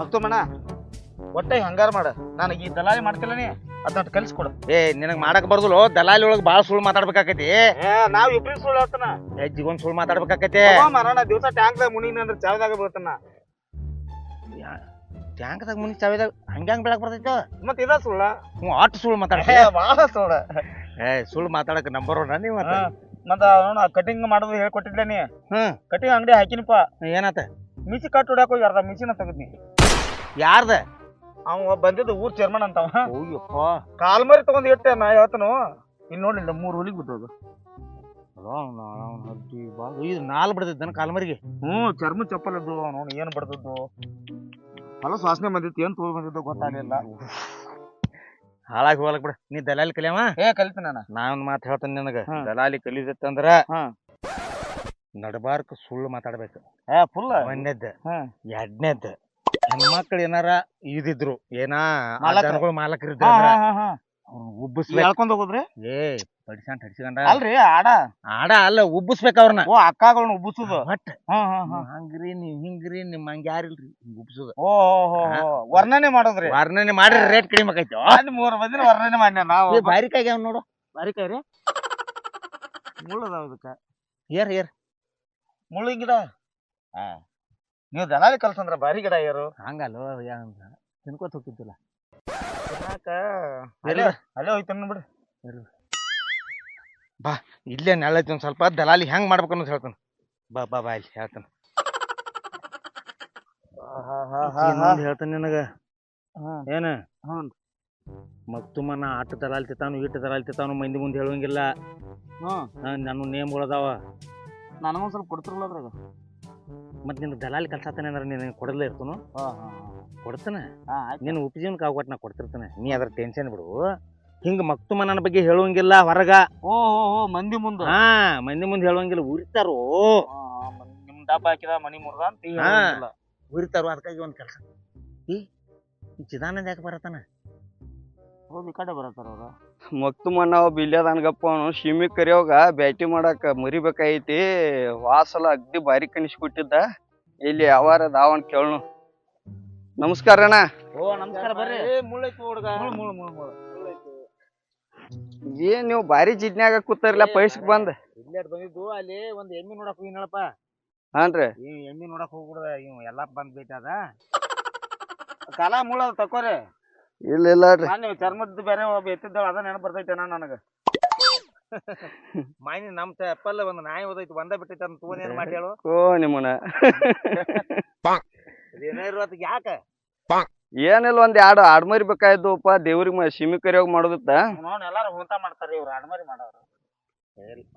ಮಕ್ತುಮಣ್ಣ ಒಟ್ಟೆ ಹಂಗಾರ ಮಾಡ. ನನಗೆ ಈ ದಲಾಲಿ ಮಾಡ್ತಿಲ್ಲ ನೀ ಅದನ್ನ ಕಲಿಸ್ಕೊಡು. ಏ ನಿನಗ್ ಮಾಡಕ್ ಬರ್ದಲ್ಲ? ದಲಾಲಿ ಒಳಗ್ ಬಾಳ ಸುಳ್ಳು ಮಾತಾಡ್ಬೇಕಾಕೈತಿ? ಏ ನಾವ್ ಇಬ್ರಿಗೆ ಸುಳ್ಳು ಹೇಳ್ತಾನ. ಹೆಜ್ಜಿಗೊಂದ್ ಸುಳ್ಳು ಮಾತಾಡ್ಬೇಕಾಕೈತಿ? ಮರಣ ದಿವಸ ಟ್ಯಾಂಕ್ದಾಗ ಮುನಿ ಅಂದ್ರೆ ಚಾವದಾಗ ಬೀಳ್ತಾನ. ಟ್ಯಾಂಕ್ದಾಗ ಮುನಿ ಚಾವಿದಾಗ ಹಂಗ್ಯಾಂಗ್ ಬೆಳಕ್ ಬರ್ತೈತ? ಮತ್ ಇದ ಸುಳ್ಳ? ಹ್ಞೂ ಆಟ್ ಸುಳ್ಳು ಮಾತಾಡ ಬಾಳ ಸುಳ್ಳ. ಏ ಸುಳ್ಳು ಮಾತಾಡಕ್ ನಂಬರ್ ಒನ್ ನೀವ್. ಮತ್ತ? ಕಟಿಂಗ್ ಮಾಡೋದು ಹೇಳ್ಕೊಟ್ಟಿದ್ಲೆ ನೀ. ಹ್ಮ್. ಕಟಿಂಗ್ ಅಂಗಡಿ ಹಾಕಿನಪ್ಪ. ಏನಾತ? ಮಿಸಿ ಕಟ್ ಹೊಡ್ಯಾಕ ಹೋಗಿ ಅರ್ಧ ಮಿಚಿನ ತೆಗದ್ನಿ. ಯಾರ್ದ? ಅವ ಬಂದಿದ್ದು ಊರ್ ಚೇರ್ಮನ್ ಅಂತವ ಕಾಲ್ ಮರಿ ತಗೊಂಡ್ ಇಟ್ಟೆ ನಾ ಹೇಳ್ತನು ಇಲ್ಲಿ ನೋಡಿಲ್ಲ ಮೂರು ಹುಲಿಗ್ ಬಿದ್ದೋದು. ಇದು ನಾಲ್ ಬಿಡ್ತೈತೆ ಕಾಲ್ಮರಿಗೆ ಹ್ಮ್ ಚರ್ಮ ಚಪ್ಪಲ್ ಇದ್ದು ನೋಡಿ ಏನು ಬಡ್ದದ್ದು. ಹೊಲ ವಾಸನೆ ಬಂದಿತ್ತು ಏನು ತೋಳ್ ಬಂದಿದ್ದು ಗೊತ್ತಾಗ್ಲಿಲ್ಲ. ಹಾಳಾಗಿ ಹೋಗ್ಲಕ್ ಬಿಡ. ನೀ ದಲಾಲಿ ಕಲಿಯವ ಏ ಕಲಿತ ನಾನು. ನಾ ಒಂದ್ ಮಾತು ಹೇಳ್ತೇನೆ ನಿನಗ. ದಲಾಲಿ ಕಲಿದತ್ತಂದ್ರ ಹ್ಮ್. ನಡಬಾರ್ಕ ಸುಳ್ಳು ಮಾತಾಡ್ಬೇಕು. ಏ ಫುಲ್ ಒಂದೇದ್ ಹ್ಮ್ ಎರಡನೇದ್ ಹೆಣ್ಮಕ್ಳು ಏನಾರ ಇದಿದ್ರು ಏನಾ ಮಾಲಕ್ರು. ಜನಗಳು ಮಾಲಕರಿದ್ರ ಉಬ್ಬಿಸ್ಬೇಕು. ಹೇಳ್ಕೊಂಡ್ ಹೋಗುದ್ರಿ? ಏ ಪಡಿಸಂಟ್ ಹಡ್ಸಿಕೊಂಡ ಅಲ್ರಿ ಆಡ. ಆಡ ಅಲ್ಲ ಉಬ್ಬಿಸ್ಬೇಕ ಅವ್ರನ್ನ. ಓ ಅಕ್ಕಗಳನ್ನ ಉಬ್ಬಿಸುದು. ಒಟ್ಟ. ಹಾ ಹಾ ಹಂಗ್ರಿ ನೀವ್ ಹಿಂಗ್ರಿ ನಿಮ್ ಹಂಗ ಯಾರಿಲ್ರಿ ಹಿಂಗ್ ಉಬ್ಸುದ ಓ ಹೋ ಹೋ ವರ್ಣನೆ ಮಾಡೋದ್ರಿ? ವರ್ಣನೆ ಮಾಡ್ರಿ ರೇಟ್ ಕಡಿಮೆ ಆಕೈತಿ. ಅಲ್ಲಿ ಮೂರ್ ಮಂದಿನ ವರ್ಣನೆ ಮಾಡ್ಯ ನಾವು. ಬಾರಿಕಾಗಿ ಅವ್ನ ನೋಡು. ಬಾರಿಕಾಯಿ ರೀ? ಮುಳ್ಳದ ಅದಕ್ಕ ಏರ್ ಏರ್. ಮುಳ್ಳಿನ ಗಿಡ. ಹಾ. ನೀವು ದಲಾಲಿ ಕಲ್ಸಂದ್ರ ಬಾರಿ ಗಿಡ ಯಾರು ಹಂಗಲ್ಲ ತಿನ್ಕೋತ ಹೋಗ್ತಿದ್ದಿಲ್ಲ. ಅಲ್ಲೇ ಅಲ್ಲೇ ಹೋಯ್ತು ಬಾ ಇಲ್ಲೇ ನೆಳೈತಿ ಒಂದ್ ಸ್ವಲ್ಪ ದಲಾಲಿ ಹೆಂಗ್ ಮಾಡ್ಬೇಕು ಅನ್ನೋದು ಹೇಳ್ತಾನೆ. ಬಾ ಬಾ ಬಾ ಇಲ್ಲಿ ಹೇಳ್ತಾನೆ. ಹೇಳ್ತಾನೆ ನಿನಗ. ಏನ. ಮಕ್ತುಮನ ಆಟ ದಲಾಲಿ ತಿತ್ತಾನು ಇಟ್ಟು ದಲಾಲಿ ತಿತ್ತಾನು ಮಂದಿ ಮುಂದೆ ಹೇಳುವಂಗಿಲ್ಲ. ನಾನು ನನ್ನ ನೇಮ್ಗಳದಾವ. ನನಗೊಂದ್ ಸ್ವಲ್ಪ ಕೊಡ್ತಿರಲ್ಲ ಅದ್ರಾಗ? ಮತ್ತೆ ನಿನ್ನ ದಲಾಲಿ ಕಲ್ಸಾತಾನೆ ಅಂದ್ರೆ ನೀನು ಕೊಡಲೇ ಇರ್ತನು? ಹಾ ಹಾ ಕೊಡ್ತಾನೆ. ಹಾ ನಿನ್ನ ನೀನು ಉಪಜೀವನ ಕಾವಟ್ ನಾ ಕೊಡ್ತಿರ್ತಾನೆ. ನೀ ಅದ್ರ ಟೆನ್ಷನ್ ಬಿಡು. ಹಿಂಗ ಮಕ್ತುಮನ ಬಗ್ಗೆ ಹೇಳುವಂಗಿಲ್ಲ ಹೊರಗ. ಓ ಓ ಮಂದಿ ಮುಂದೆ. ಹಾ ಮಂದಿ ಮುಂದೆ ಹೇಳುವಂಗಿಲ್ಲ. ಉರಿತಾರೋ? ನಿಮ್ ಡಬ್ಬ ಹಾಕಿದ ಮನಿ ಮುರ್ದ ಅಂತ ಹಾ. ಹೇಳಂಗಿಲ್ಲ. ಉರಿತಾರೋ? ಅದಕ್ಕಾಗಿ ಒಂದ್ ಕೆಲಸ. ಈ ಚಿದಾನಂದ ಯಾಕೆ ಬರತಾನ ಹೌದು ಈ ಕಡೆ ಬರತ್ತಾರ ಅವ್ರ? ಮಕ್ತು ಮಣ್ಣ ಬಿಲ್ಯದನ್ಗಪ್ಪ ಅವನು ಶಿಮಿ ಕರಿಯೋಗ ಬ್ಯಾಟಿ ಮಾಡಾಕ ಮರಿಬೇಕಾಗೈತಿ ವಾಸಲ ಅಗ್ದಿ ಬಾರಿ ಕಣಿಸ್ಕೊಟ್ಟಿದ್ದ. ಇಲ್ಲಿ ಯಾವಾರ ದಾವನ್ ಕೇಳನು. ನಮಸ್ಕಾರ ಅಣ್ಣ. ಓ ನಮಸ್ಕಾರ ಬರ್ರಿ. ಮುಳ್ಳೈತಿ ಹುಡುಗ. ಏನ್ ನೀವು ಬಾರಿ ಜಿಡ್ನ್ಯಾಗ ಕೂತಾರಲ್ಲ ಪೈಸಕ್ ಬಂದ್? ಇಲ್ಲೇ ಬಂದಿದ್ದು ಅಲ್ಲಿ ಒಂದ್ ಎಮ್ಮಿ ನೋಡಕ್ ಹೋಗಿನಳಪ್ಪ. ಹಾನ್ರಿ ಈ ಎಮ್ಮಿ ನೋಡಕ್ ಹೋಗ್ಬಿಡ್ದ ಇವ್ ಎಲ್ಲಾ ಬಂದ್ ಬೇಟ ಅದ ಕಾಲ ಮುಳ್ಳದ ತಕೋರಿ ಇಲ್ಲ ಇಲ್ಲ ರೀ ನಾನು ಚರ್ಮದ ಬೇರೆ ಒಬ್ಬ ಎತ್ತಿದ್ದಾಳ ಅದ ನೆನಪು ಬರ್ತೈತೆ ನನಗೆ. ಮಾಯ್ನಿ ನಮ್ ತಪ್ಪಲ್ಲ ಒಂದ್ ನಾಯಿ ಓದೈತಿ ಒಂದ ಬಿಟ್ಟೈತಿ ಅಂತ ತೂನ್ ಏನ್ ಮಾಡಿ ಹೇಳು? ಓ ನಿಮ್ಮನ ಇದೇನೇ ಇರೋತ್ ಯಾಕ? ಏನಿಲ್ಲ ಒಂದ್ ಎರಡು ಆಡ್ಮರಿ ಬೇಕಾಯ್ದುಪ್ಪ ದೇವ್ರಿಗೆ ಸೀಮಿ ಕರಿಯೋಗ ಮಾಡೋದಿತ್ತ. ನೋಡ್ ಎಲ್ಲಾರು ಊಟ ಮಾಡ್ತಾರ ಇವ್ರು ಆಡ್ಮರಿ ಮಾಡೋರು.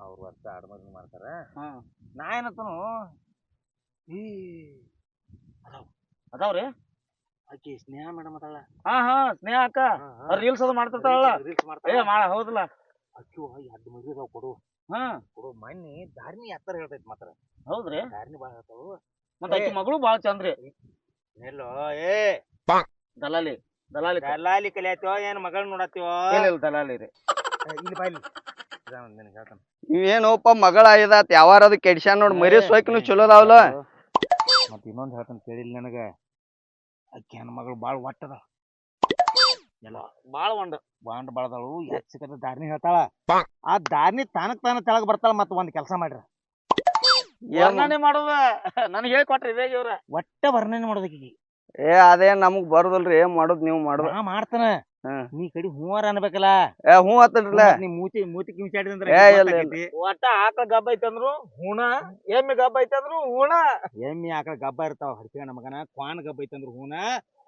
ಅವ್ರ ವರ್ಷ ಆಡ್ಮರಿ ಮಾಡ್ತಾರ? ಹ್ಮ್. ನಾ ಏನತ್ತನು ಈ ಅದಾವ್ರಿ? ಆಕಿ ಸ್ನೇಹ ಮೇಡಮ್ ಅದಾಳ. ಹಾ ಹಾ ಸ್ನೇಹ ಅಕ್ಕ. ರೀಲ್ಸ್ ಅದು ಮಾಡ್ತಿರ್ತಾಳಲ್ಲ. ರೀಲ್ಸ್ ಏ ಮಾಡ್ತಾಳ. ಮಾಡ ಹೌದಲ್ಲ. ಅಕ್ಕಿ ಎರಡು ಮದುವೆ ಅದಾವ ಕೊಡು. ಹಾ. ಕೊಡು. ಮನ್ನಿ ಧಾರ್ಮಿ ಎತ್ತರ ಹೇಳ್ತೈತಿ ಮಾತ್ರ. ಹೌದ್ರಿ. ಧಾರ್ಮಿ ಭಾಳ ಹೇಳ್ತಾವು ಮತ್ತ ಆಕಿ ಮಗಳು ಬಾಳ ಚಂದ್ರಿ ಎಲ್ಲೋ ಏ. ದಲಾಲಿ ದಲಾಲಿ ದಲ್ಲಾಲಿ ಕಲಿಯತ್ಯೋ ಏನ್ ಮಗಳ ನೋಡತ್ತೀವೋ? ಇಲ್ಲ ಇಲ್ಲ ದಲಾಲಿ ರೀ. ಇಲ್ಲಿ ಬಾಯ್ಲಿ ನಿನಗೆ ಹೇಳ್ತಾನ ಇವೇನೋಪ್ಪ ಮಗಳ ಆಯ್ದಾತ್ ಯಾವಾರ ಅದು ಕೆಡ್ಸ್ಯಾನ್ ನೋಡ್ ಮರಿ ಸೋಯ್ಕನು ಚಲೋ ಅದಾವಲ್ಲ. ಮತ್ತೆ ಇನ್ನೊಂದ್ ಹೇಳ್ತಾನೆ ಕೇಳಿಲ್ಲ ನನಗ. ಅಕ್ಕಿ ಹೆಣ್ಮಗಳು ಮಗಳು ಬಾಳ್ ಒಟ್ಟದ. ಎಲ್ಲ ಬಾಳ ಒಂಡ್ ಬಾಂಡ್ ಬಾಳದಳು ಸಿಕ್ಕದ ದಾರಿನಿ ಹೇಳ್ತಾಳ. ಆ ದಾರಿನಿ ತಾನಕ್ ತಾನ ತೆಳಗ್ ಬರ್ತಾಳ ಮತ್ ಒಂದ್ ಕೆಲಸ ಮಾಡ್ರ. ವರ್ಣನೆ ಮಾಡೋದ? ನನಗೆ ಹೇಳ್ಕೊಟ್ರಿ ಇದೇ ಇವ್ರ. ಒಟ್ಟ ವರ್ಣನೆ ಮಾಡೋದಕ್ಕೆ ಏ ಅದೇನ್ ನಮಗ್ ಬರುದಲ್ರಿ ಏನ್ ಮಾಡುದ್ ನೀವ್ ಮಾಡುದ. ನಾ ಮಾಡ್ತಾನ. ಹ್ಮ್. ನೀ ಕಡಿ ಹೂವಾರ ಅನ್ಬೇಕಲ್ಲ? ಏ ಹ್ಞೂ ಆತಲ್ರಲ್ಲ ಮತ್ತ್ ನೀ ಮೂತಿ ಮೂತಿ ಕಿಂಚಾಡಿದಂದ್ರ ಏ, ಇಲ್ಲ, ಇಲ್ಲ. ಒಟ್ಟ ಆಕಳ ಗಬ್ಬ ಐತಂದ್ರು ಹುಣ ಎಮ್ಮೆ ಗಬ್ಬ ಐತಂದ್ರು ಹುಣ. ಎಮ್ಮಿ ಆಕಳ ಗಬ್ಬ ಇರ್ತಾವ ಹರ್ಸಿಗಣ ಮಗನ. ಕ್ವಾನ್ ಗಬ್ಬ ಐತಂದ್ರ ಹೂನ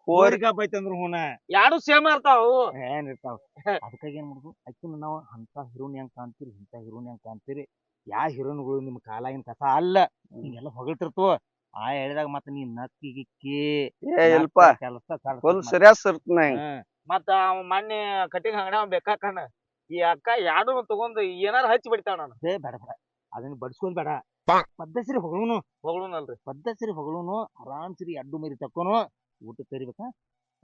ಕೋರಿ ಗಬ್ಬ ಐತಂದ್ರ ಹೂನ ಯಾರು ಸೇಮ್ ಇರ್ತಾವ. ಏನ್ ಇರ್ತಾವ? ಅದಕ್ಕಾಗಿ ಏನ್ ಮಾಡುದು? ಅಕ್ಕಿನ ನಾವು ಅಂತ ಹೀರೋನ್ ಹೆಂಗ್ ಕಾಣ್ತೀರಿ ಇಂತ ಹೀರೋನ್ ಹೆಂಗ್ ಕಾಣ್ತೀರಿ? ಯಾ ಹೀರೋನ್ಗಳು ನಿಮ್ ಕಾಲಾಗಿನ ಕಸ ಅಲ್ಲ. ಹಿಂಗೆಲ್ಲ ಹೊಗಳ್ತಿರ್ತವ. ಆ ಹೇಳಿದಾಗ ಮತ್ತ ನೀ ನಕ್ಕಿ ಗಿಕ್ಕಿ ಏ ಇಲ್ಪ. ಕೆಲಸ ಫುಲ್ ಸರಿಯಾಸ್ ಇರ್ತನ ಹಿಂಗ. ಮತ್ತ ಅವ ಮೊನ್ನೆ ಕಟಿಂಗ್ ಅಂಗಡಿ ಅವ ಬೇಕಾಕಣ್ಣ ಈ ಅಕ್ಕ ಯಾರು ತಗೊಂಡ್ ಏನಾರ ಹಚ್ಚಿ ಬಿಡ್ತಾವ ನಾನು. ಬೇಡ ಬೇಡ. ಅದನ್ನ ಬಡ್ಸ್ಕೊಂಡ್ ಬೇಡ. ಪದ್ಧತಿರಿ ಹೊಗಳೂನು. ಹೊಗಳೂನಲ್ರಿ. ಪದ್ಧತಿರಿ ಹೊಗಳೂನು. ಆರಾಮ್ ಸಿರಿ ಅಡ್ಡು ಮರಿ ತಕ್ಕೋನು. ಊಟ ಕರಿಬೇಕಾ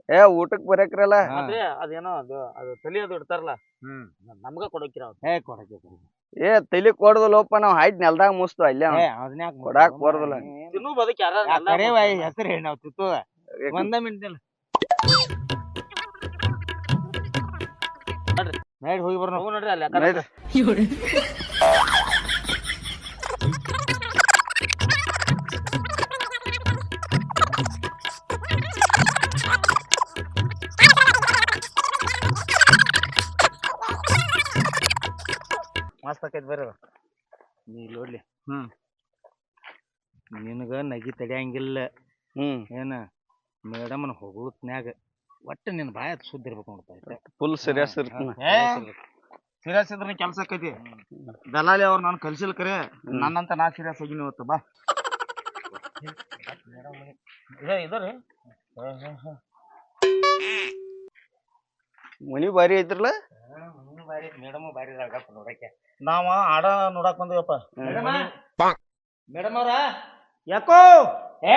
ಏ ಊಟಕ್ ಬರಕ್ರಲ್ಲ? ಆದ್ರೆ ಅದೇನೋ ಅದು ಅದು ತಲಿ ಅದು ಇಡ್ತಾರಲ್ಲ. ಹ್ಮ್. ನಮ್ಗ ಕೊಡಕಿರ ಏ ಕೊಡಕ್ಕೆ. ಏ ತಲಿ ಲೋಪ ನಾವ್ ಹೈಟ್ ನೆಲ್ದಾಗ ಮುಸ್ತು ಅಲ್ಲೇ ಕೊಡಕ್ ಅದನ್ನ ಕೊಡಾಕ್ ಬರೋದಿಲ್ಲ. ತಿನ್ನು ಬದುಕ್ ಯಾರ ಹೆಸರು ಹೇಳಿ ನಾವು ತಿತ್ತು ಒಂದ ಮಿನಿಟ್ ನೈಟ್ ಹೋಗಿ ಹೋಗು ನೋಡ್ರಿ ಅಲ್ಲಿ ನಡ್ರಿ. ಮಸ್ತ್ ಆಕೈತಿ ಬರ್ರಿ ನೀ ನೋಡ್ಲಿ ಹ್ಮ್. ನಿನಗ ನಗಿ ತಡಿಯಂಗಿಲ್ಲ. ಹ್ಮ್. ಏನ? ಮೇಡಮ್ನ ಹೊಗಳತ್ನ್ಯಾಗ. ಒಟ್ಟ ನಿನ್ನ ಬಾಯ ಸುದ್ದ ಇರ್ಬೇಕು ನೋಡ್ತಾ ಫುಲ್ ಸೀರಿಯಸ್ ಇರ್ತಾನ ಸೀರಿಯಸ್ ಇದ್ರೆ ಕೆಲ್ಸ ಆಕೈತಿ ದಲಾಲಿ ಅವ್ರು ನಾನು ಕಲ್ಸಿಲ್ ಕರೆ ನನ್ನಂತ ನಾ ಸೀರಿಯಸ್ ಆಗಿನಿ ಇವತ್ತು ಬಾ. ಇದ ಇದರಿ ಮನಿ ಬಾರಿ ಐತ್ರಲ್ಲ? ಮೇಡಮ್ ಬಾರಿ ಇದಾಳಪ್ಪ ನೋಡಕ್ಕೆ ನಾವ ಆಡ ನೋಡಕ್ ಬಂದಿವಪ್ಪ. ಮೇಡಮ್? ಅವ್ರ ಯಾಕೋ? ಏ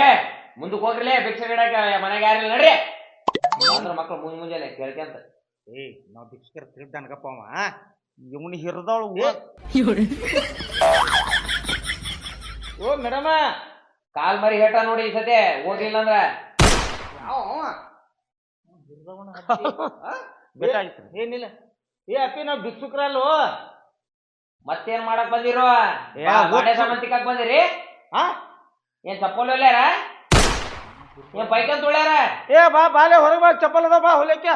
ಮುಂದಕ್ಕೆ ಹೋಗ್ರಲೇ ಭಿಕ್ಷೆ ಬಿಡಾಕ ಮನೆಗೆ ಯಾರಿಲ್ಲ ನಡ್ರಿ. ಅಂದ್ರ ಮಕ್ಳು ಮುಂಜ್ ಮುಂಜಾನೆ ಕೇಳ್ಕೊಂತ ಏ ನಾವ್ ಭಿಕ್ಷಕರ ತಿಳ್ದನ್ಗಪ್ಪ ಅವ ಇವನ್ ಹಿರಿದವಳು ಓ ಮೇಡಮ. ಕಾಲ್ ಮರಿ ಹೇಟ ನೋಡಿ ಈ ಸತೆ ಹೋಗ್ಲಿಲ್ಲ ಅಂದ್ರ ಬೇಕಾಗಿತ್ತು ಏನಿಲ್ಲ. ಏ ಅಪ್ಪಿ ನಾವ್ ಭಿಕ್ಷುಕ್ರಲ್ಲು. ಮತ್ತೇನ್ ಮಾಡಕ್ ಬಂದಿರೋ? ಏ, ಊಟ- ಬಾಡೆ ಬಂದಿರಿ? ಹಾ ಏನ್ ಸಪೋಲ್ ಹೊಲ್ಯಾರ? ಏನ್ ಬೈಕನ್ ತುಳ್ಯಾರ ಏ ಬಾ ಬಾಲೆ ಹೊರಗೆ ಬಾ ಚಪ್ಪಲ್ ಅದ ಬಾ ಹೊಲಕ್ಕೆ.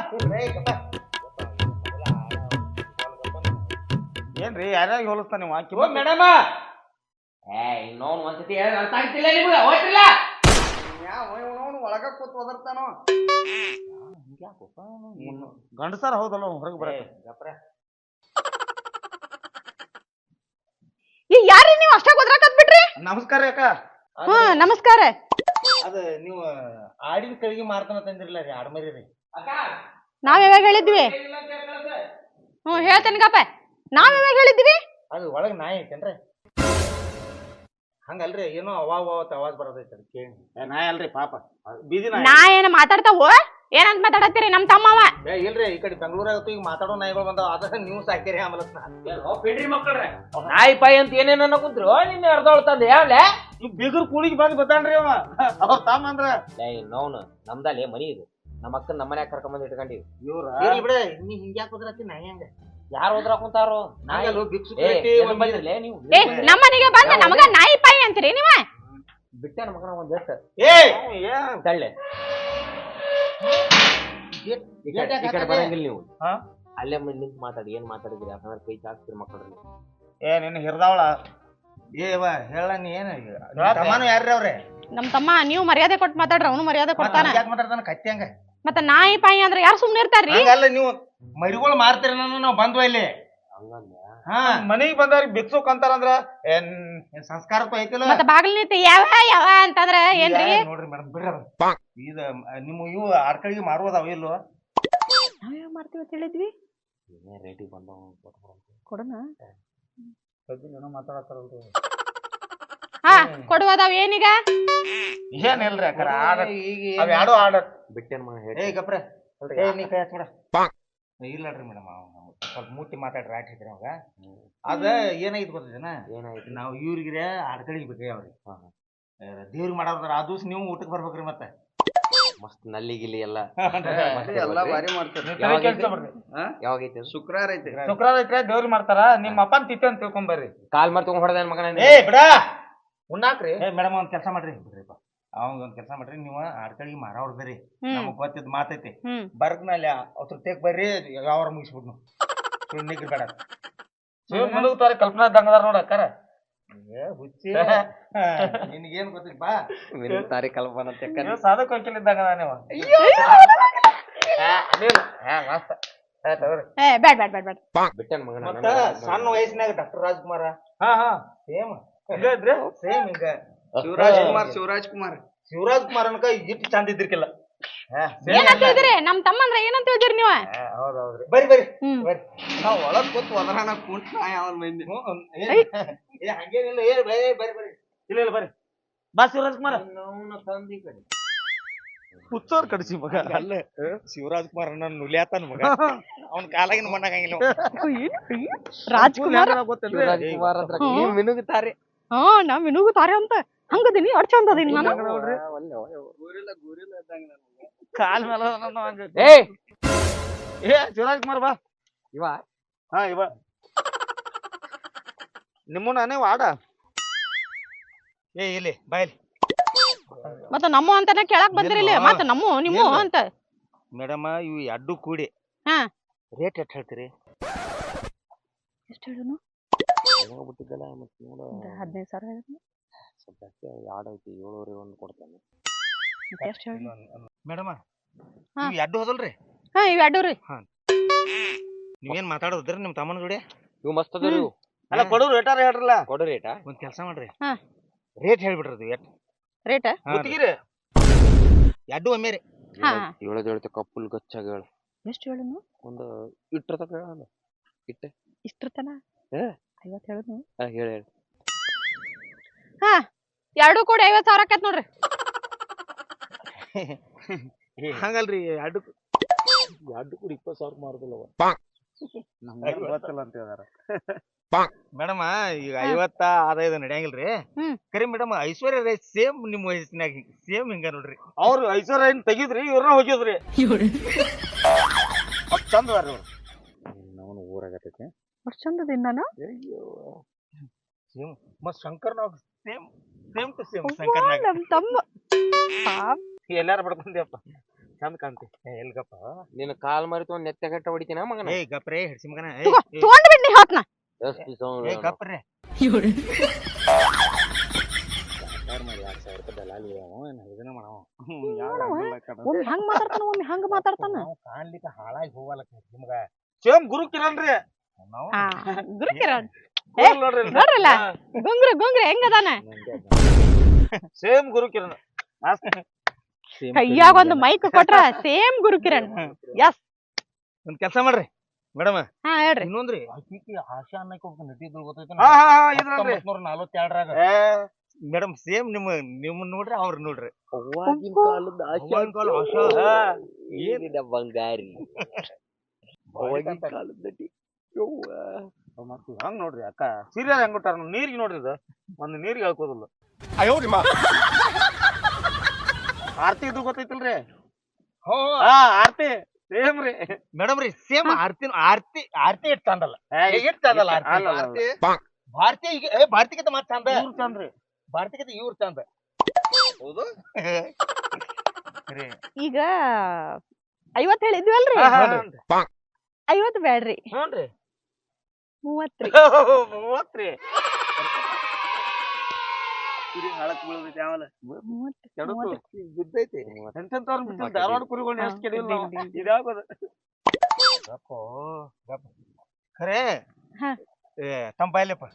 ಏನ್ರಿ ಯಾರ್ಯಾರಿಗೆ ಹೋಲಿಸ್ತಾನ ನೀವು? ಹಾಕಿ ಓ ಮೇಡಮ. ಏ ಇನ್ನೋನ್ ಒಂದ್ಸತಿ ಹೇಳ ಅರ್ಥ ಆಗ್ತಿಲ್ಲ ನಿಮ್ಗ. ಒಳಗ ಕೂತ್ ಒದರ್ತಾನೋ? ಗಂಡಸಾರ ಹೌದಲ್ಲ ಹೊರಗೆ ಬರಕ್ಕೆ ಈ ಯಾರ್ರಿ ನೀವು ಅಷ್ಟಾಗ ಒದ್ರಾಕತ್ ಬಿಟ್ರಿ ನಮಸ್ಕಾರ ಅಕ್ಕ. ಹಾ ನಮಸ್ಕಾರ. ಅದ ನೀವು ಆಡಿನ ಕಳಿಗೆ ಮಾರ್ತಾನ ತಂದಿರಲ್ಲ ರೀ ಆಡ್ಮರಿ ರೀ. ನಾವ್ ಯಾವಾಗ ಹೇಳಿದ್ವಿ? ಹ್ಮ್ ಹೇಳ್ತೇನೆ ಹೇಳಿ ಹ್ಞೂ ಹೇಳ್ತೇನೆ ನಾವ್ ಯಾವಾಗ ಹೇಳಿದ್ವಿ? ಅದು ಒಳಗೆ ನಾಯಿ ಐತೇನ್ರಿ? ಹಂಗಲ್ರಿ ಏನೋ ಅವಾಗ ಅವಾಗ ಅವಾಜ್ ಬರೋದೈತೆ ಕೇಳಿ. ಏ, ನಾಯಿ ಅಲ್ರಿ ಪಾಪ. ಬೀದಿ ನಾಯಿ. ನಾ ಏನ ಮಾತಾಡ್ತಾವೋ? ಏನಂತ ಮಾತಾಡತ್ತೀರಿ? ನಮ್ ತಮ್ಮವ ಏ, ಇಲ್ರಿ ಈ ಕಡೆ ಬೆಂಗಳೂರಾಗತ್ತು ಈಗ ಮಾತಾಡೋ ನಾಯಿಗಳು ಬಂದಾವ. ಅದ ನೀವು ಸಾಕಿರಿ ಆಮೇಲೆ ಏನೋ ಬಿಡ್ರಿ ಮಕ್ಕಳ್ರೆ. ನಾಯಿ ಪಾಯಿ ಅಂತ ಏನೇನ ಕುಂತ್ರು? ನಿನ್ನೆ ಅರ್ಧ ತಂದೆ. ಯಾವ್ಲೆ ನೀವು ಬೀಗರ್ ಕೂಳಿಗೆ ಬಂದು ಗೊತ್ತಾನ್ರಿ ಅವ. ಅವ್ರ ತಮ್ಮ ಅಂದ್ರ. ಲೇ ನೋವ್ನು. ನಮ್ದಲ್ಲಿ ಮನಿ ಇದು. ನಮ್ಮ ಅಕ್ಕ ನಮ್ಮ ಮನ್ಯಾಗ ಕರ್ಕೊಂಡ್ ಬಂದ್ ಇಟ್ಕೊಂಡಿವಿ. ಇವ್ರ? ಇರ್ಲಿ ಬಿಡ ನೀ ಹಿಂಗ್ಯಾಕ್ ಹೋದ್ರತಿ ನಾಯಿ ಹಂಗ? ಯಾರು ಹೋದ್ರ ಕುಂತಾರೋ ನಾಯಿ ಬಂದಿರ್ಲೇ ನೀವು. ಏ ನಮ್ಮ ಮನೆಗೆ ಬಂದ ನಮಗ ನಾಯಿ ಪಾಯಿ ಅಂತೀರಿ ನೀವ? ಬಿಟ್ಟ ಮಗನ ಒಂದ್ ಏ ಏ ತಳ್ಳೆ. ಈ ಗೇಟ್ ಕಡೆ ಯಾಕ್ ಈ ಕಡೆ ಬರಂಗಿಲ್ಲ ನೀವು. ಹಾ? ಅಲ್ಲೇ ಮುಂದೆ ನಿಂತು ಮಾತಾಡಿ ಏನ್ ಮಾತಾಡಿದ್ರಿ ಯಾಕಂದ್ರೆ ಕೈ ಚಾಕ್ತಿರಿ ಮಕ್ಕಳ್ರಿ ಏ ನಿನ್ನ ಹಿರ್ದಾವಳ. ಏವ ಹೇಳ ನೀ ಏನ ತಮ್ಮನು ಯಾರ್ರಿ ಅವ್ರೆ? ನಮ್ ತಮ್ಮ ನೀವು ಮರ್ಯಾದೆ ಕೊಟ್ಟು ಮಾತಾಡ್ರಿ ಅವನು ಮರ್ಯಾದೆ ಕೊಡ್ತಾನ. ಯಾಕೆ ಮಾತಾಡ್ತಾನ? ಕತ್ತಿ ಹಂಗ. ಮತ್ತ ನಾಯಿ ಪಾಯಿ ಅಂದ್ರೆ ಯಾರು ಸುಮ್ನೆ ಇರ್ತಾರ್ರಿ? ನೀವು. ಮರಿಗಳು ಮಾರ್ತೀರಿ ನಾನು ನಾವು ಬಂದ್ವ ಇಲ್ಲಿ. ಹಾ. ಮನಿಗ್ ಬಂದವ್ರಿಗೆ ಬಿಕ್ಸೋಕ್ ಅಂತಾರಂದ್ರ ಏನ್ ಏನ್ ಸಂಸ್ಕಾರಕ್ಕೂ ಐತಿಲ್ಲ? ಮತ್ತ ಬಾಗಿಲ್ ನಿಂತ ಯಾವ ಯಾವ ಅಂತಂದ್ರ ಏನ್ರಿ? ಯಾ- ನೋಡ್ರಿ ಮೇಡಮ್ ಬಿಡ್ರಿ ಅದನ್ನ. ಇದ ನಿಮ್ಮ ಇವು ಆಡ್ಕಳಿಗೆ ಮಾರುವುದಾವ ಇಲ್ಲೋ? ನಾವ್ ಯಾವ ಮಾಡ್ತೀವಿ ಅಂತ ಹೇಳಿದ್ವಿ? ಏನೇ ರೇಟಿಗೆ ಬಂದವ ಕೊಡೋಣ. ಏನೋ ಮಾತಾಡತ್ತಾರಲ್ರಿ. ಹಾ ಕೊಡುವದಾವ್ ಏನೀಗ? ಏನಿಲ್ರಿ ಅಕ್ಕಾರ ಆಡ ಅವ್ ಯಾಡೋ ಆಡ ಬಿಟ್ಟೇನ್ ಮಾಡಿ ಏ ಗಪ್ರೆ ಏ ನೀ ಕೈ ಹಚ್ಬಿಡ. ಇಲ್ಲಡ್ರಿ ಮೇಡಮ್ ಸ್ವಲ್ಪ ಮುಟ್ಟಿ ಮಾತಾಡ್ರಿ ಆಟ ಇದ್ರಿ ಅವಾಗ. ಅದ ಏನಾಯ್ತು ಗೊತ್ತಿದ್ದೇನ ಏನಾಯ್ತು? ನಾವು ಇವ್ರಿಗೆ ಆಡ್ಕಳಿಗೆ ಬೇಕ್ರಿ ಅವ್ರಿ. ಹಾ, ಹಾ. ದೇವ್ರಿಗೆ ಮಾಡೋದ್ರ ಆ ದಿವ್ಸ ನೀವು ಊಟಕ್ಕೆ ಬರ್ಬೇಕ್ರಿ ಮತ್ತೆ. ಮಸ್ತ್ನಲ್ಲಿ ಗಿಲ್ಲಿ ಎಲ್ಲ. ಎಲ್ಲಾ ಬಾರಿ ಮಾಡ್ತಾರೆ. ಅದು? ಶುಕ್ರವಾರ ಐತಿ. ಶುಕ್ರವಾರ ಐತ್ರಿ ದೇವ್ರಿಗೆ ಮಾಡ್ತಾರ. ನಿಮ್ಮ ಅಪ್ಪನ್ ತಿಥಿ ಅಂತ ತಿಳ್ಕೊಂಬರ್ರಿ ಕಾಲ್ ಮಾಡಿ ತಗೊಂಡ್ ಹೊಡೆದ ಮಗನ ಏ ಬಿಡ! ಉಣ್ಣಾಕ್ರಿ. ಏ ಮೇಡಮ್ ಒಂದ್ ಕೆಲಸ ಮಾಡ್ರಿ. ಬಿಡ್ರಿಪ್ಪ ಅವಂಗ ಒಂದ್ ಕೆಲಸ ಮಾಡ್ರಿ ನೀವು ಆಡ್ಕಳಿಗೆ ಮಾರವ್ರದ್ರಿ ನಮಗ್ ಗೊತ್ತಿದ್ ಮಾತೈತಿ. ಬರ್ಗ್ನಲ್ಲಿ ಅವ್ರ ತೆಗ್ ಬರ್ರಿ ಯಾವ ಮುಗಿಸ್ಬಿಡ್ನು. ಸುಳ್ಳಿಗ್ರಿ ಬೇಡ. ಶಿವ ತಾರೆ ಕಲ್ಪನಾ ದಂಗದಾರ ನೋಡ ಅಕ್ಕಾರ. ಹುಚ್ಚಿ ನಿನಗೇನ್ ಗೊತ್ತಿಲ್ಲ ಬಾ. ತಾರಿ ಕಲ್ಪನ ನೀವು ಸಾಧಕ ವಕೀಲ ಇದ್ದಾಗ ನೀವು. ಮಸ್ತ್. ಏ, ತಗೋರಿ. ಏ ಬ್ಯಾಡ್ ಬ್ಯಾಡ್ ಬ್ಯಾಡ್ ಬ್ಯಾಡ್. ಬಿಟ್ಟೇನ್ ಮಗನ ಮತ್ತ ಸಣ್ಣ ವಯಸ್ಸಿನಾಗ ಡಾಕ್ಟರ್ ರಾಜ್ಕುಮಾರ? ಹಾ ಹಾ. ಸೇಮ್. ಹಿಂಗ ಇದ್ರಿ? ಸೇಮ್ ಹಿಂಗ ಶಿವರಾಜ್ ಕುಮಾರ್ ಶಿವರಾಜ್ ಕುಮಾರ್ ಶಿವರಾಜ್ ಕುಮಾರ್ ಅನ್ಕ ಇಟ್ಟು ಚಂದ ಇದ್ರಿಕಿಲ್ಲ ಏನಂತ ಹೇಳಿದ್ರಿ? ನಮ್ ತಮ್ಮ ಅಂದ್ರೆ ಏನಂತ ಹೇಳಿದ್ರಿ ನೀವ? ಹೌದೌದ್ರಿ. ಬರ್ರಿ ಬರ್ರಿ. ಹ್ಮ್. ಬರ್ರಿ. ನಾವ್ ಒಳಗ್ ಕೂತ್ ಒದರಾಣ ಕುಂಟ್ ನಾ ಯಾವ ಮಂದಿ? ಏ ಹಂಗೇನಿಲ್ಲ. ಏ ಬೇ ಬರ್ರಿ ಬರ್ರಿ. ಇಲ್ಲ ಇಲ್ಲ ಬರ್ರಿ. ಬಾ ಶಿವರಾಜ್ ಕುಮಾರ್. ತಂದಿ ಕಡೆ. ಹುಚ್ಚೋರ್ ಕಡಿಸಿ ಮಗ ಅಲ್ಲ. ಶಿವರಾಜ್ ಕುಮಾರ್ ನನ್ನ ನುಲಿಯಾತನ್ ಮಗ. ಅವ್ನ ಕಾಲಾಗಿನ ಮಣ್ಣಾಗಿಲ್ಲ ರಾಜ್ಕುಮಾರ್ ಶಿವರಾಜ್ ಕುಮಾರ್ ಹತ್ರ ಹ್ಮ್. ನೀವು ಮಿನುಗುತ್ತಾರೆ? ಹಾ ನಾ ಮಿನುಗು ತಾರೆ ಅಂತ. ಹಂಗದೀನಿ ಅಡ್ ಚಂದ ಅದೀನಿ ನಾನು ಗೋರಿಲ್ಲ ಇದ್ದಂಗ ಅದಾನ ಅವ ಮೇಲೆ ಏ! ಏ ಶಿವರಾಜ್ ಕುಮಾರ್ ಬಾ. ಇವ? ಹಾ ಇವ. ನಿಮ್ಮ ನಾನೇ ವಾಡ ಏ ಇಲ್ಲಿ ಬಾಯ್ಲಿ ಮತ್ತ ನಮ್ಮ ಅಂತಾನೆ ಕೇಳಕ್ ಬಂದಿರಿ ಇಲ್ಲಿ? ಮತ್ತ ನಮ್ಮ ನಿಮ್ಮ ಅಂತ. ಮೇಡಮ್ ಇವು ಎರಡು ಕೂಡಿ. ಹಾ. ರೇಟ್ ಎಷ್ಟು ಹೇಳ್ತೀರಿ? ಎಷ್ಟು ಹೇಳುನು? ಬಿಟ್ಟಿದ್ದಲ್ಲ ಮತ್ತೆ ನೋಡ. ಹದಿನೈದು ಸಾವಿರ ಹೇಳಿದ್ನು. ಸ್ವಲ್ಪ ಜಾಸ್ತಿ ಎರಡು ಐತಿ ಏಳುವರೆ ಒಂದು ಕೊಡ್ತೇನೆ ಎಷ್ಟ್ ಮೇಡಮ್ ಹಾ. ಎರಡು ಹೋದಲ್ರಿ? ಹಾ ಇವ್ ಎರಡು ರೀ? ನೀವೇನ್ ಮಾತಾಡೋದ್ರಿ ನಿಮ್ ತಮ್ಮನ ಜೋಡಿ ಇವ್ ಮಸ್ತ್ ಇವು. ಅಲ್ಲ ಕೊಡು ರೇಟಾರ ಹೇಳ್ರಲ್ಲ? ಕೊಡು ರೇಟ. ಒಂದ್ ಕೆಲಸ ಮಾಡ್ರಿ. ಹಾ. ರೇಟ್ ಹೇಳ್ಬಿಡ್ರಿ ಅದು ಎಟ್ ರೇಟ್? ಮುತ್ತಿಗಿರಿ ಎರಡು ಒಮ್ಮೆ ರೀ? ಹಾ. ಹೇಳೋದ್ ಹೇಳ್ತೆ ಕಪ್ಪುಲ್ ಗಚ್ಚಾಗ ಹೇಳು. ಎಷ್ಟು ಹೇಳುನು ಒಂದು ಇಟ್ರ ತಕ ಹೇಳ ಇಟ್ಟೆ. ತನ? ಏ. ಐವತ್ತು ಹೇಳುನು ಹೇಳಿ ಹೇಳಿ. ಹಾ ಎರಡು ಕೂಡಿ ಐವತ್ತು ಸಾವಿರ ಆಕೈತ್ ನೋಡ್ರಿ. ಹಂಗಲ್ರಿ ಎರಡು ಎರಡು ಕೂಡ ಇಪ್ಪತ್ತು ಸಾವಿರ ಮಾರುದಿಲ್ಲವ ನಮ್ಗೇನ್ ಗೊತ್ತಿಲ್ಲ ಅಂತ ಹೇಳ್ದಾರ. ಮೇಡಮ್ ಈಗ ಐವತ್ತ ಆದಾಯದ ನಡೆಯಂಗಿಲ್ರಿ. ಕರಿ ಮೇಡಮ್ ಐಶ್ವರ್ಯ ರೈ ಸೇಮ್ ನಿಮ್ ವಯಸ್ಸಿನಾಗ ಸೇಮ್ ಹಿಂಗ ನೋಡ್ರಿ. ಅವ್ರು ಐಶ್ವರ್ಯ ಏನ್ ತೆಗಿದ್ರಿ ಇವ್ರನ್ನ ಹೋಗಿದ್ರಿ. ಅಷ್ಟ್ ಚಂದ ಅವ್ರು ನಾವು ಊರಾಗತೈತಿ. ಅಷ್ಟು ಚಂದ ದಿನ ನಾನು ಸೇಮ್ ಮತ್ Shankarnag same same to same Shankar Shankarnag. ನಮ್ ತಮ್ಮ. ಎಲ್ಲಾರ ಬಡ್ಕೊಂಡ್ಯಪ್ಪ. ಚಂದ ಕಾಣ್ತಿ. ಎಲ್ಗಪ್ಪ? ನಿನ್ನ ಕಾಲ್ ಮರಿ ತಗೊಂಡ್ ನೆತ್ತ ಗಟ್ಟ ಹೊಡಿತೀನ ಮಗನ? ಏ ಗಪ್ರೆ ಹಿಡ್ಸಿ ಮಗನ. ತಗೊಂಡ್ ಬಿಡ್ನಿ ಹಾಕ್ನ ದಿವ್ಸ ಅವ್ನು ಏ ಗಪ್ರೆ. ಒಮ್ಮೆ ಹಂಗ್ ಮಾತಾಡ್ತಾನ ಒಮ್ಮೆ ಹಂಗ ಮಾತಾಡ್ತಾನ. ಕಾಣ್ಲಿಕ್ಕೆ ಹಾಳಾಗಿ ಹೋಗಲಕ್ಕ ನಿಮ್ಗ. ಸೇಮ್ ಗುರು ಕಿರಣ್ ರೀ ನಾವು ಹಾ ಗುರುಕಿರಣ್ ಏ, ಹೋಗ್ಲ್ ನೋಡ್ರಿ ಇಲ್ಲಿ. ನೋಡ್ರಲ್ಲ? ಗುಂಗ್ರಿ ಗುಂಗ್ರಿ ಹೆಂಗದಾನ ಸೇಮ್ ಗುರು ಕಿರಣ್. ಕೈಯಾಗ ಒಂದು ಮೈಕ್ ಕೊಟ್ರ ಸೇಮ್ ಗುರುಕಿರಣ್ ಎಸ್ ಒಂದ್ ಕೆಲಸ ಮಾಡ್ರಿ. ಮೇಡಮ್ ಹಾ ಹೇಳ್ರಿ. ಇನ್ನೊಂದ್ರಿ. ಆಕಿ ಆಶಾ ಅನ್ನಕ್ಕೆ ಒಬ್ಬ ನಟಿದ್ರು ಗೊತ್ತೈತೆ ಹಾ ಹಾ ಹಾ ಇದ್ರಲ್ರಿ ನೂರ ನಲ್ವತ್ತೆರಡರಾಗ. ಏ. ಮೇಡಮ್ ಸೇಮ್ ನಿಮ್ಮ ನಿಮ್ ನೋಡ್ರಿ ಅವ್ರ ನೋಡ್ರಿ. ಅವಾಗಿನ ಕಾಲದ ಅವ್ವಾಗಿನ್ ಕಾಲ ಆಶಾ. ಹಾ. ಏನಿದೆ ಬಂಗಾರಿ? ಅವಾಗಿನ ಕಾಲದ ನಟಿ. ಯವ್ವ. ಮತ್ತ್ ಹಂಗ್ ನೋಡ್ರಿ ಅಕ್ಕ? ಸೀರಿಯಲ್ ಹೆಂಗ್ ಬಿಟ್ಟಾರ ನೀರಿಗೆ ನೋಡ್ರಿ ಇದು. ಒಂದ್ ನೀರಿಗೆ ಹೇಳ್ಕೋದಿಲ್ಲ ಆರ್ತಿ ಇದು ಗೊತ್ತೈತಿಲ್ರಿ? ಹೋ. ಹಾ ಆರ್ತಿ. ಸೇಮ್ ರೀ. ಮೇಡಮ್ ರೀ ಸೇಮ್ ಆರ್ತಿ ಆರ್ತಿ ಆರ್ತಿ ಇಟ್ ಚಂದಲ್ಲ ಇಟ್ ಚಂದಲ್ಲ ಆರ್ತಿ ಅಲ್ಲ, ಅಲ್ಲ, ಆರ್ತಿ ಭಾರತಿ ಈಗ ಏ ಭಾರತಿಗಿಂತ ಮಾತ್ ಚಂದ. ಇವ್ರು ಚಂದ್ರಿ ಭಾರತಿಗಿಂತ ಇವ್ರ ಚಂದ. ಹೌದು? ರೀ. ಈಗ ಐವತ್ ಹೇಳಿದ್ವಲ್ರಿ. ಐವತ್ ಬ್ಯಾಡ್ರಿ. ಹ್ಞೂನ್ರಿ. ಮೂವತ್ತ್ರಿ. ಮೂವತ್ತ್ರಿ. ಕುರಿ ಹಾಳಕ್ ಬೀಳ್ತೈತಿ ಆಮೇಲೆ. ಕೆಡುಕು. ಬಿದ್ದೈತಿ. ಎಂತೆಂತವ್ರ ಬಿಟ್ಟು ಧಾರವಾಡ ಕುರಿಗಳನ್ನ ಎಷ್ಟು ಕೆಡಿಲ್ಲ ನಾವು ಇದ್ಯಾವ್ದು ಗಪ್ಪೋ ಗಪ್ಪ. ಖರೆ. ಹಾ. ಏ ತಮ್ಮ ಬಾಯ್ಲಪ್ಪ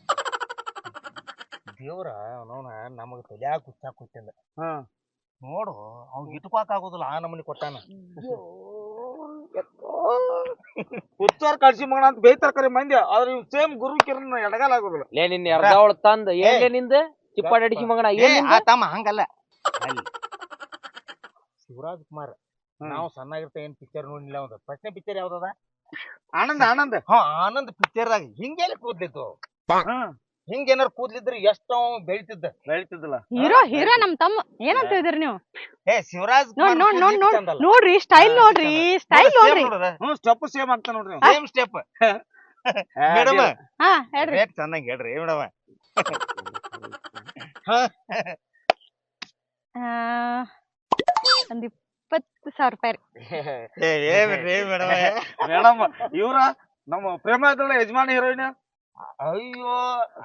ದೇವ್ರ ಅವನವನ ನಮಗ ತಲ್ಯಾಗ ಕುಚ್ಚಾಕ ಕೊಟ್ಟಿಲ್ಲ ಹಾ. ನೋಡು ಅವ್ನ್ ಇಟ್ಕೋಕ್ ಆಗೋದಿಲ್ಲ ಆ ನಮನಿ ಕೊಟ್ಟಾನ. ಹುಚ್ಚಾರ್ ಕಳ್ಸಿ ಮಗನ ಅಂತ ಬೇಯ್ತಾರ ಕರೆ ಮಂದಿ ಆದ್ರೆ ಇವ್ ಸೇಮ್ ಗುರು ಕಿರಣ್ ಎಡಗಾಲ ಆಗೋದಿಲ್ಲ ಲೇ ನಿನ್ನ ಎರ್ದಾವಳ ತಂದ ಏನ್ನಿಂದ? ಚಿಪ್ಪಾಡಿ ಅಡಿಸಿ ಮಗನ ಏ ಏನ್ ಆ ತಮ್ಮ ಹಂಗಲ್ಲ. ಅಲ್ಲಿ. ಶಿವರಾಜ್ ಕುಮಾರ್ ನಾವು ಸಣ್ಣಾಗಿರ್ತ ಏನ್ ಪಿಕ್ಚರ್ ನೋಡಿಲ್ಲ ಒಂದು. ಫಸ್ಟ್ನೇ ಪಿಕ್ಚರ್ ಯಾವ್ದದ? ಆನಂದ ಆನಂದ. ಹಾ ಆನಂದ್ ಪಿಕ್ಚರ್ದಾಗ ಹಿಂಗೆಲ್ಲ ಕೂದ್ಲಿತ್ತು ಹಿಂಗ ಏನಾರ ಕೂದ್ಲಿದ್ರೆ ಎಷ್ಟು ಅವ ಬೆಳಿತಿದ್ದ. ಬೆಳಿತಿದ್ದಲ್ಲ. ಹೀರೋ ಹೀರೋ ನಮ್ ತಮ್ಮ ಏನಂತ ಹೇಳಿದ್ರಿ ನೀವು? ಏ ಶಿವರಾಜ್ ನೋಡ್ ನೋಡ್ ನೋಡ್ ನೋಡ್ ನೋಡ್ರಿ ಸ್ಟೈಲ್ ನೋಡ್ರಿ. ಸ್ಟೈಲ್ ನೋಡ್ರಿ ಹ್ಮ್ ಸ್ಟೆಪ್ ಸೇಮ್ ಆಗ್ತಾ ನೋಡ್ರಿ ಸೇಮ್ ಸ್ಟೆಪ್ ಮೇಡಮ್. ಹಾ ಹೇಳ್ರಿ. ಚೆನ್ನಾಗಿ ಹೇಳ್ರಿ ಮೇಡಮ್. ಒಂದ್ ಇಪ್ಪತ್ತು ಸಾವಿರ ರೂಪಾಯಿ ರೀ. ಏ ಏನ್ರಿ ಮೇಡಮ್ ಮೇಡಮ್ ಇವ್ರ ನಮ್ಮ ಪ್ರೇಮ ಇದ್ದಲ್ಲ ಯಜಮಾನಿ ಹೀರೋಯಿನ್ ಅಯ್ಯೋ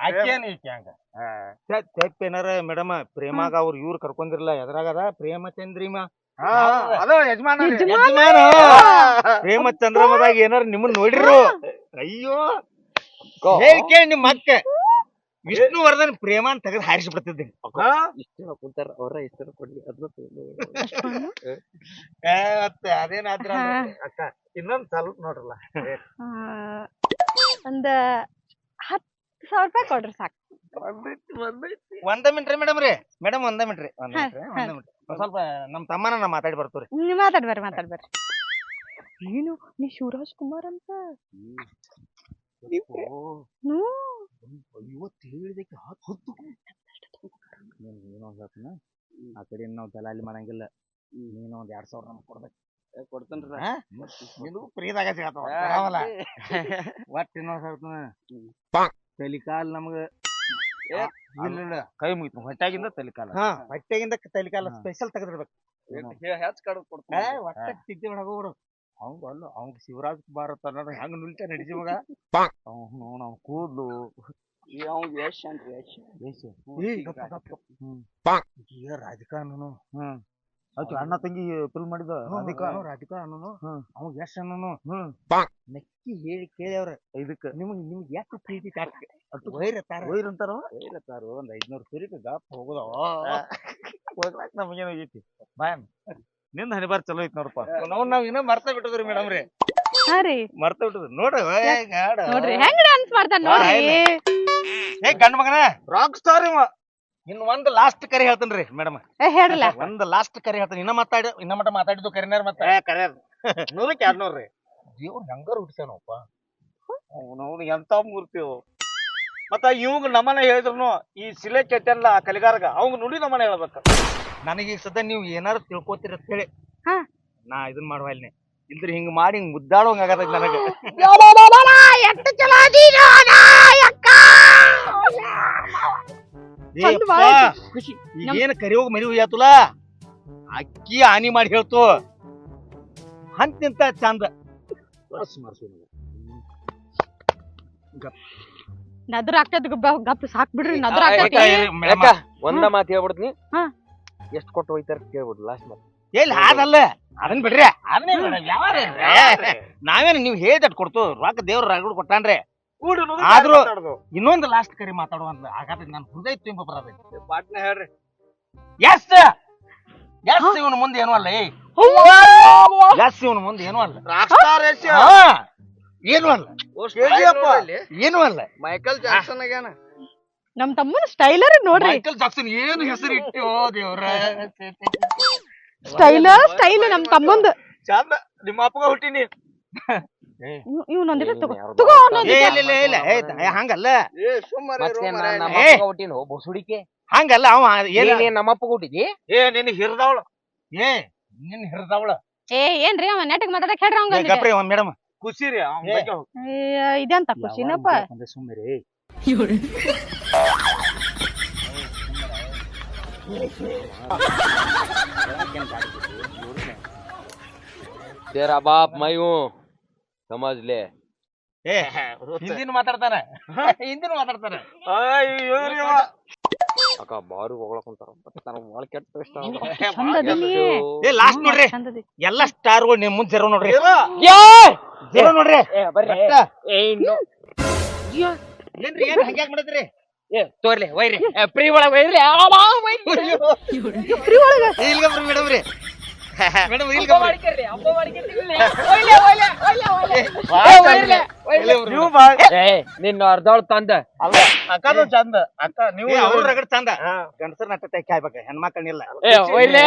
ಆಕೇನ್ ಈಕೆ ಹಂಗ? ಚೆಕ್ ಏನಾರ ಮೇಡಮ್ ಪ್ರೇಮಾಗ ಅವ್ರ ಇವ್ರು ಕರ್ಕೊಂಡಿರಲ್ಲ ಎದ್ರಾಗದ? ಪ್ರೇಮ ಚಂದ್ರಿಮ. ಅದ ಯಜಮಾನ. ಯಜಮಾನ. ಪ್ರೇಮ ಚಂದ್ರಮದಾಗ ಏನಾರ ನಿಮ್ಮನ್ನ ನೋಡಿರು ಅಯ್ಯೋ! ಹೇಳ್ಕೇಳಿ ನಿಮ್ಮ ಅಕ್ಕ ವಿಷ್ಣುವರ್ಧನ್ ಪ್ರೇಮ ಅಂತ ತೆಗೆದು ಹಾರಿಸಿ ಬಿಡ್ತಿದ್ದೆ ಹಾ? ಇಷ್ಟ ಕುಂತಾರ ಅವ್ರ ಇಷ್ಟ ಕೊಡ್ಲಿ ಮತ್ತೆ ಅದೇನಾದ್ರ. ಅಕ್ಕ ಇನ್ನೊಂದ್ ಸ್ವಲ್ಪ ನೋಡ್ರಲ್ಲ. ಒಂದ್ ಹತ್ತು ಸಾವಿರ ರೂಪಾಯಿ ಕೊಡ್ರಿ ಸಾಕು. ಒಂದ ಮಿನಿಟ್ ರೀ ಮೇಡಮ್ ರೀ. ಮೇಡಮ್ ಒಂದ ಮಿನಿಟ್ ರೀ ಒಂದ ಹಾ, ಮಿನಿಟ್ ರೀ ಹಾ. ಒಂದ ಸ್ವಲ್ಪ ನಮ್ ತಮ್ಮನ ನಾ ಮಾತಾಡಿ ಬರ್ತೀವ್ರಿ. ನೀವ್ ಮಾತಾಡ್ಬರ್ರಿ ಮಾತಾಡ್ಬರ್ರಿ ಏನು? ನೀ ಶಿವರಾಜ್ ಕುಮಾರ್ ಅಂತ? ಇವತ್ತು ಹೇಳಿದಕ್ಕೆ ಹತ್ತು ನೀನು ಆ ಕಡೆ ನಾವು ದಲಾಲಿ ಮಾಡಂಗಿಲ್ಲ ನೀನು ಒಂದ್ ಎರಡ್ ಸಾವಿರ ನಮ್ಗೆ ಕೊಡ್ಬೇಕು ಕೊಡ್ತೇನ್ರಿ ನಿನಗೂ ಫ್ರೀದಾಗ ಸಿಗತ್ತವ ಬರಾವಲ್ಲ ಒಟ್ಟು ಇನ್ನೊಂದ್ ಹೇಳ್ತೀನಿ ತಲಿಕಾಲ್ ನಮ್ಗ ಏ, ಇಲ್ಲ ಇಲ್ಲ ಕೈ ಮುಗಿತು ಹೊಟ್ಟಾಗಿಂದ ತಲಿಕಾಲ ಹಾ ಹೊಟ್ಟೆಗಿಂದ ತಲಿಕಾಲ ಸ್ಪೆಷಲ್ ತೆಗೆದಿರ್ಬೇಕು ಹೆಚ್ಚು ಕಡ್ದು ಏ ಕೊಡ್ತೀನಿ ಒಟ್ಟ ತಿದ್ದಿ ಹೋಗ್ಬಿಡು ಅವಂಗ ಅಲ್ಲ ಅವಂಗ ಶಿವರಾಜ್ ಭಾರತ ಅನ್ನೋದು ಹೆಂಗ್ ನುಲ್ತ ನಡಿಸಿ ಮಗ ಅವ್ನು ಅವ್ನು ಅವ್ನ ಕೂದ್ಲು ಅವ್ನ್ ಯಶ್ ಅಂತ ಯಶ್ ಯಶ್. ಈಗ ರಾಜಕಾರಣನು ಹ್ಮ್ ಅಣ್ಣ ತಂಗಿ ಫಿಲ್ಮ್ ಮಾಡಿದ ಅದಕ್ಕ ರಾಜಕಾರಣನು ಅನ್ನೋನು ಅವ್ ಯಶ್ ಅನ್ನೋನು ಹ್ಮ್ ನಕ್ಕಿ ಹೇಳಿ ಕೇಳಿ ಇದಕ್ಕ ನಿಮಗ್ ನಿಮ್ಗೆ ಯಾಕೆ ಪ್ರೀತಿ ತಾಕ ವೈರ ತಾರ ವೈರ್ ಅಂತಾರ ವೈರ ತಾರು ಒಂದ್ ಐದ್ನೂರು ಸರಿಕ ಗಾಪ್ ಹೋಗುದವ ಹೋಗ್ಲಾಕ್ ನಮಗೇನಾಗೈತಿ ಬಾಯ್ ನಿಂದ ಹನಿಬಾರ್ ಚಲೋ ಐತಿ ನೋಡಪ್ಪ ನಾವು ನಾವ್ ಇನ್ನೂ ಮರ್ತ ಬಿಟ್ಟದ್ರಿ ಮೇಡಮ್ ರೀ. ಹಾ ರೀ. ಮರ್ತ ಬಿಟ್ಟದ್ರಿ ನೋಡ್ರಿ ಏ, ಗಾಡ. ನೋಡ್ರಿ ಹೆಂಗ್ ಡಾನ್ಸ್ ಮಾಡ್ತಾನ ನೋಡ್ರಿ. ಏ ಗಂಡ ಮಗನ ರಾಕ್ ಸ್ಟಾರ್ ಇವ. ಇನ್ ಒಂದ್ ಲಾಸ್ಟ್ ಕರಿ ಹೇಳ್ತೇನ್ರಿ ಮೇಡಮ್. ಏ ಹೇಳ್ರಲ್ಲ. ಒಂದ್ ಲಾಸ್ಟ್ ಕರಿ ಹೇಳ್ತೇನೆ. ಇನ್ನ ಮಾತಾಡಿ ಇನ್ನ ಮಟ ಮಾತಾಡಿದ್ದು ಕರಿನಾರ ಮತ್ತೆ. ಕರ್ಯಾರ ನೂರಕ್ಕೆ ಎರಡ್ ನೋಡ್ರಿ ದೇವ್ರ ಹೆಂಗಾರ ಹುಟ್ಟಿಸ್ಯಾನಪ್ಪ. ಅವ್ನು ಎಂತ ಮೂರ್ತಿ. ಮತ್ತ ಇವಂಗ ನಮನ ಹೇಳಿದ್ರು ಈ ಶಿಲೆ ಕೆತ್ತಲ್ಲ ಆ ಕಲಿಗಾರಗ ಅವಂಗ ನುಡಿ ನಮ್ಮನೆ ಹೇಳ್ಬೇಕ. ನನಗೆ ಈಗ ಸದ್ಯ ನೀವು ಏನಾರು ತಿಳ್ಕೊತೀರ ಅಂತ ಹೇಳಿ ಹಾ. ನಾ ಇದನ್ ಮಾಡುವ ಇಲ್ಲಿ. ಇಲ್ದ್ರ ಹಿಂಗ್ ಮಾಡಿ ಹಿಂಗ್ ಮುದ್ದಾಡೋಂಗ ಆಗತೈತಿ ನನಗೆ. ಎಷ್ಟು ಚಲೋ ಏ ಭಾಳ ಖುಷಿ. ಕರಿ ಹೋಗಿ ಮರಿ ಹೋಗ್ಯಾತುಲ? ಅಕ್ಕಿ ಹಾನಿ ಮಾಡಿ ಹೇಳ್ತು. ಹಂತಿಂತ ಚಂದ. ಬರ್ಸ್ ಮರ್ಸು ನೀವು. ನದ್ರ ಆಗ್ತದ ಗಪ್ಪ ಸಾಕ್ ಬಿಡ್ರಿ ನದ್ರ ಆಗ್ತೈತಿ. ಮೇಡಮ? ಒಂದ ಮಾತು ಹೇಳ್ಬಿಡ್ತೀನಿ. ಹಾ. ಎಷ್ಟ್ ಕೊಟ್ಟು ಹೋಯ್ತಾರ ಕೇಳ್ಬೋದು ಲಾಸ್ಟ್ ಮತ್ತೆ ಎಲ್ಲಿ ಹಾದಲ್ಲ ಅದನ್ ಬಿಡ್ರಿ. ಅದನ್ನೇ ನಾವೇನು ನೀವು ಹೇಳ್ದಟ್ ಕೊಡ್ತು ರೊಕ್ಕ ದೇವ್ರ ರಗಡ್ ಕೊಟ್ಟಾನ್ರಿ. ಆದ್ರೂ ಇನ್ನೊಂದು ಲಾಸ್ಟ್ ಕರಿ ಮಾತಾಡುವಂತ ಹಾಗಾದ್ರೆ ನಾನು ಹೃದಯ ತುಂಬ ಬರೋದು ಪಾಟ್ನ ಹೇಳ್ರಿ. ಎಸ್ ಎಸ್ ಇವನ ಮುಂದೆ ಏನೂ ಅಲ್ಲ ಏಯ್. ಎಸ್ ಇವನ ಮುಂದೆ ಏನೂ ಅಲ್ಲ. ಏನು ಅಲ್ಲ. ಏನು ಏನೂ ಅಲ್ಲ. ಮೈಕಲ್ ಜಾಕ್ಸನ್ ಆಗ್ಯಾನ. ನಮ್ ತಮ್ಮನ ಸ್ಟೈಲರ್ ನೋಡ್ರಿ. ಮೈಕಲ್ ಜಾಕ್ಸನ್ ಏನು ಹೆಸರು ಇಟ್ಟು ದೇವ್ರ. ಸ್ಟೈಲ ಸ್ಟೈಲ್ ನಮ್ ತಮ್ಮಂದ. ಚಂದ ನಿಮ್ಮ ಅಪ್ಪಗ ಹುಟ್ಟಿನಿ. ಇವ್ ನಂದಿರ ತಗೋ. ತಗೋ ಏ ಇಲ್ಲ ಇಲ್ಲ ಇಲ್ಲ ಏ, ಏ, ಹಂಗಲ್ಲ. ಏ ಸುಮ್ಮನೆ ನಮ್ಮ ಏ. ಅಪ್ಪಗ ಹುಟ್ಟಿನ ಬಸುಡಿಕೆ. ಹಂಗಲ್ಲ ಅವ ಏನ ನೀನ್ ನಮ್ಮ ಅಪ್ಪಗ ಹುಟ್ಟಿದಿ? ಏ ನಿನ್ ಹಿರಿದವಳ. ಏ ನಿನ್ ಹಿರಿದವಳ. ಏ ಏನ್ರಿ ಅವ ನೆಟ್ಟಗ್ ಮಾತಾಡಕ್ ಹೇಳ್ರಿ ಅವಂಗ ಗಪ್ರಿ ಮೇಡಮ್. ಖುಷಿ ರೀ ಅವ್ನ್ ಏ. ಬಗ್ಗೆ ಇದೆಂತ ಖುಷಿನಪ್ಪ ಸುಮ್ಮನೆ તેરા ಬಾಪ್ મયું સમજ લે ಏ ಹಿಂದಿನ ಮಾತಾಡ್ತಾನೆ ಹಿಂದಿನ ಮಾತಾಡ್ತಾನೆ ಅಕ್ಕ ಬಾರು ಹೊಗಳಕೊಂತಾರ ನನಗೆ ಭಾಳ ಕೆಟ್ಟ ಇಷ್ಟ ಏ ಲಾಸ್ಟ್ ನೋಡ್ರಿ. ಎಲ್ಲ ಸ್ಟಾರ್ಗಳು ನಿಮ್ ಮುಂದೆ ಜೀರೋ ನೋಡ್ರಿ. ನೋಡ್ರಿ. ಏನ್ರಿ ಏನ್ ಹಂಗ್ಯಾಕ್ ಮಾಡಿದ್ರಿ? ಏ ತೋರ್ಲಿ ವೈರಿ ಪ್ರೀ ಒಳಗ್ ವೈರಿ ಫ್ರೀ ಒಳಗ? ಫ್ರೀ ಮೇಡಮ್ ರೀ. ಮೇಡಮ್ ನೀವು ನಿನ್ನ ಅರ್ಧವಳ ತಂದ. ಅಕ್ಕನು ಚಂದ. ಅಕ್ಕ ನೀವು ಅವ್ರ ರಗಡ್ ಚಂದ. ಹಾ. ಗಂಡಸರ್ ನಟ್ಟ ಕಾಯ್ಬೇಕ ಹೆಣ್ಮಕ್ಳನ್ನಿಲ್ಲ ಏ ವೈರ್ಲಿ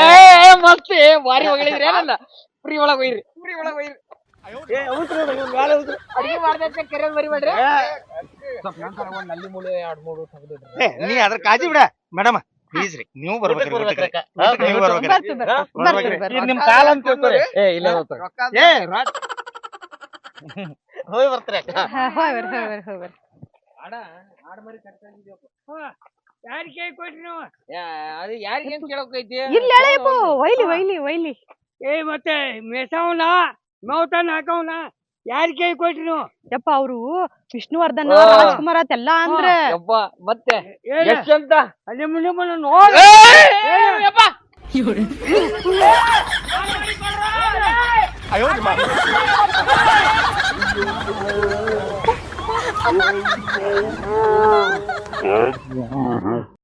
ಮಸ್ತಿ. ಏ ಭಾರಿ ಹೊಗಳಿದ್ರಿ ಏನಲ್ಲ ಫ್ರೀ ಒಳಗೆ ವೈರಿ ಫ್ರೀ ಒಳಗ ವೈರಿ ಏ ಇವ್ನ್ ಮ್ಯಾಲೆ. ಅಡಿಗೆ ಮಾಡ್ದೈತೆ ನೀ ಅದ್ರ ಕಾಜಿ ಬಿಡ. ಮೇಡಮ್ ಪ್ಲೀಸ್ ರೀ. ನೀವು ಬರ್ಬೇಕ್ರಿ ಊಟಕ್ ಊಟಕ್ಕೆ. ಹಾ, ಊಟಕ್ಕೆ ನೀವು ಬರ್ಬೇಕ್ರಿ. ಬರ್ತು ಬರ್ತು ಬರ್ತು ಬರ್ತು ಇದು ನಿಮ್ ಕಾಲ ಅಂತ ತಿಳ್ಕೊರಿ. ಏ ಇಲ್ಲ ಏ ಹೋಗಿ ಬರ್ತಾರೆ ಅಕ್ಕ. ಹಾ, ಹೋಯ್ ಬರ್ರಿ ಹೋಯ್ ಬರ್ರಿ ಹೋಯ್ ಬರ್ರಿ. ಅದು ಯಾರಿಗೆ ಅಂತ ಕೇಳೋಕೈತಿ ಇಲ್ಲ ಎಳೆಯಪ್ಪ ಒಯ್ಲಿ ಒಯ್ಲಿ ಒಯ್ಲಿ. ಏ ಮತ್ತೆ ಮೇಸವನ? ಮೌತನ್ ಹಾಕವನ ಯಾರ ಕೈ ಕೊಟ್ರಿ? ನೀವು ಯಪ್ಪ ಅವ್ರು ವಿಷ್ಣುವರ್ಧನ್ ರಾಜ್ಕುಮಾರ್ ಅತ್ತೆಲ್ಲ ಅಂದ್ರೆ ಯಪ್ಪ ಮತ್ತೆ ಎಷ್ಟಂತ? ಎಷ್ಟ್ ಅಂತ ಮುಂದೆ ಬಂದು ನೋಡ ಅಯ್ಯೋ